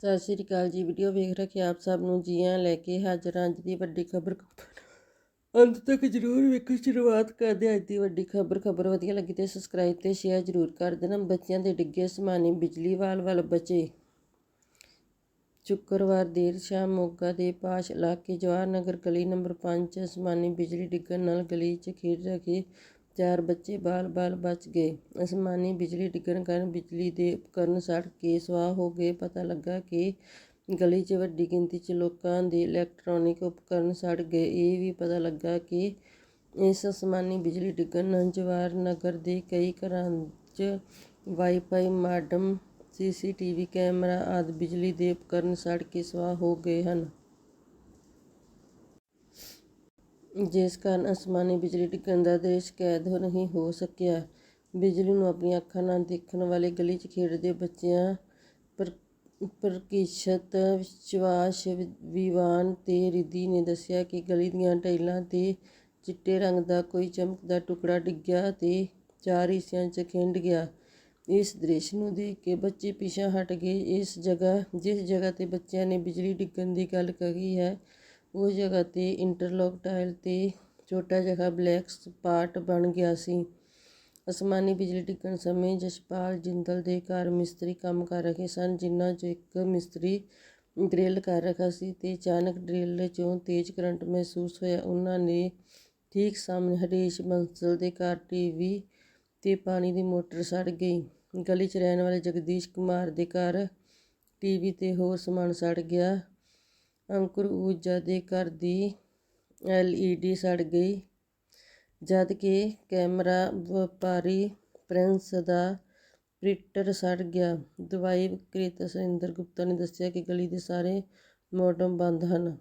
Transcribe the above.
ਸਤਿ ਸ਼੍ਰੀ ਅਕਾਲ ਜੀ ਵੀਡੀਓ ਵੇਖ ਰੱਖੇ ਆਪ ਸਭ ਨੂੰ, ਜੀ ਆਇਆਂ ਲੈ ਕੇ ਹਾਜ਼ਰ ਹਾਂ ਅੱਜ ਦੀ ਵੱਡੀ ਖਬਰ ਅੰਤ ਤੱਕ ਜਰੂਰ ਵੇਖੋ, ਸ਼ੁਰੂਆਤ ਕਰਦੇ ਅੱਜ ਦੀ ਵੱਡੀ ਖਬਰ। ਖਬਰ ਵਧੀਆ ਲੱਗੀ ਤੇ ਸਬਸਕ੍ਰਾਈਬ ਤੇ ਸ਼ੇਅਰ ਜਰੂਰ ਕਰ ਦੇਣਾ। ਬੱਚਿਆਂ ਦੇ ਡਿੱਗੇ ਅਸਮਾਨੀ ਬਿਜਲੀ ਵਾਲ ਵੱਲ ਬਚੇ। ਸ਼ੁੱਕਰਵਾਰ ਦੇਰ ਸ਼ਾਮ ਮੋਗਾ ਦੇ ਪਾਸ਼ ਇਲਾਕੇ ਜਵਾਹਰ ਨਗਰ ਗਲੀ ਨੰਬਰ 5 ਅਸਮਾਨੀ ਬਿਜਲੀ ਡਿੱਗਣ ਨਾਲ ਗਲੀ 'ਚ ਖੇਡ ਰਹੇ ਚਾਰ ਬੱਚੇ ਬਾਲ-ਬਾਲ ਬਚ ਗਏ। ਅਸਮਾਨੀ ਬਿਜਲੀ ਡਿੱਗਣ ਕਾਰਨ ਬਿਜਲੀ ਦੇ ਉਪਕਰਨ ਸੜ ਕੇ ਸੁਆਹ ਹੋ ਗਏ। ਪਤਾ ਲੱਗਾ ਕਿ ਗਲੀ 'ਚ ਵੱਡੀ ਗਿਣਤੀ 'ਚ ਲੋਕਾਂ ਦੇ ਇਲੈਕਟ੍ਰੋਨਿਕ ਉਪਕਰਨ ਸੜ ਗਏ। ਇਹ ਵੀ ਪਤਾ ਲੱਗਾ ਕਿ ਇਸ ਅਸਮਾਨੀ ਬਿਜਲੀ ਡਿੱਗਣ ਨਾਲ ਜਵਾਹਰ ਨਗਰ ਦੇ ਕਈ ਘਰਾਂ 'ਚ ਵਾਈਫਾਈ, ਮਾਡਮ, ਸੀਸੀਟੀਵੀ ਕੈਮਰਾ ਆਦਿ ਬਿਜਲੀ ਦੇ ਉਪਕਰਨ ਸੜ ਕੇ ਸੁਆਹ ਹੋ ਗਏ ਹਨ। ਜਿਸ ਕਾਰਨ ਅਸਮਾਨੀ ਬਿਜਲੀ ਡਿੱਗਣ ਦਾ ਦ੍ਰਿਸ਼ ਕੈਦ ਨਹੀਂ ਹੋ ਸਕਿਆ। ਬਿਜਲੀ ਨੂੰ ਆਪਣੀਆਂ ਅੱਖਾਂ ਨਾਲ ਦੇਖਣ ਵਾਲੇ ਗਲੀ 'ਚ ਖੇਡਦੇ ਬੱਚਿਆਂ ਪਰ ਪ੍ਰਤੀਸ਼ਤ ਵਿਸ਼ਵਾਸ ਵਿਵਾਨ ਤੇ ਰਿਧੀ ਨੇ ਦੱਸਿਆ ਕਿ ਗਲੀ ਦੀਆਂ ਟਾਈਲਾਂ ਤੇ ਚਿੱਟੇ ਰੰਗ ਦਾ ਕੋਈ ਚਮਕਦਾ ਟੁਕੜਾ ਡਿੱਗਿਆ ਤੇ ਚਾਰ ਹਿੱਸਿਆਂ 'ਚ ਖਿੰਡ ਗਿਆ। ਇਸ ਦ੍ਰਿਸ਼ ਨੂੰ ਦੇਖ ਕੇ ਬੱਚੇ ਪਿਛਾ ਹਟ ਗਏ। ਇਸ ਜਗ੍ਹਾ, ਜਿਸ ਜਗ੍ਹਾ ਤੇ ਬੱਚਿਆਂ ਨੇ ਬਿਜਲੀ ਡਿੱਗਣ ਦੀ ਗੱਲ ਕਹੀ ਹੈ ਉਸ ਜਗ੍ਹਾ ਤੇ ਇੰਟਰਲੋਕ ਟਾਇਲ ਤੇ ਛੋਟਾ ਜਿਹਾ ਬਲੈਕ ਸਪਾਟ ਬਣ ਗਿਆ ਸੀ। ਅਸਮਾਨੀ ਬਿਜਲੀ ਡਿੱਗਣ ਸਮੇਂ ਜਸ਼ਪਾਲ, ਜਿੰਦਲ ਦੇ ਘਰ ਮਿਸਤਰੀ ਕੰਮ ਕਰ ਰਹੇ ਸਨ, ਜਿਨ੍ਹਾਂ 'ਚੋਂ ਇੱਕ ਮਿਸਤਰੀ ਡਰਿੱਲ ਕਰ ਰਿਹਾ ਸੀ ਤੇ ਅਚਾਨਕ ਡਰਿੱਲ 'ਚੋਂ ਤੇਜ਼ ਕਰੰਟ ਮਹਿਸੂਸ ਹੋਇਆ। ਉਹਨਾਂ ਨੇ ਠੀਕ ਸਾਹਮਣੇ ਹਰੀਸ਼ ਬੰਸਲ ਦੇ ਘਰ ਟੀਵੀ ਤੇ ਪਾਣੀ ਦੀ ਮੋਟਰ ਸੜ ਗਈ। ਗਲੀ 'ਚ ਰਹਿਣ ਵਾਲੇ ਜਗਦੀਸ਼ ਕੁਮਾਰ ਦੇ ਘਰ ਟੀਵੀ ਤੇ ਹੋਰ ਸਮਾਨ ਸੜ ਗਿਆ। ਅੰਕੁਰ ਊਜਾ ਦੇ ਘਰ ਦੀ ਐਲਈਡੀ ਸੜ ਗਈ, ਜਦ ਕਿ ਕੈਮਰਾ ਵਪਾਰੀ ਪ੍ਰਿੰਸ ਦਾ ਪ੍ਰਿੰਟਰ ਸੜ ਗਿਆ। ਦਵਾਈ ਵਿਕਰੇਤਾ ਸੁਰਿੰਦਰ ਗੁਪਤਾ ਨੇ ਦੱਸਿਆ ਕਿ ਗਲੀ ਦੇ ਸਾਰੇ ਮੋਡਮ ਬੰਦ ਹਨ।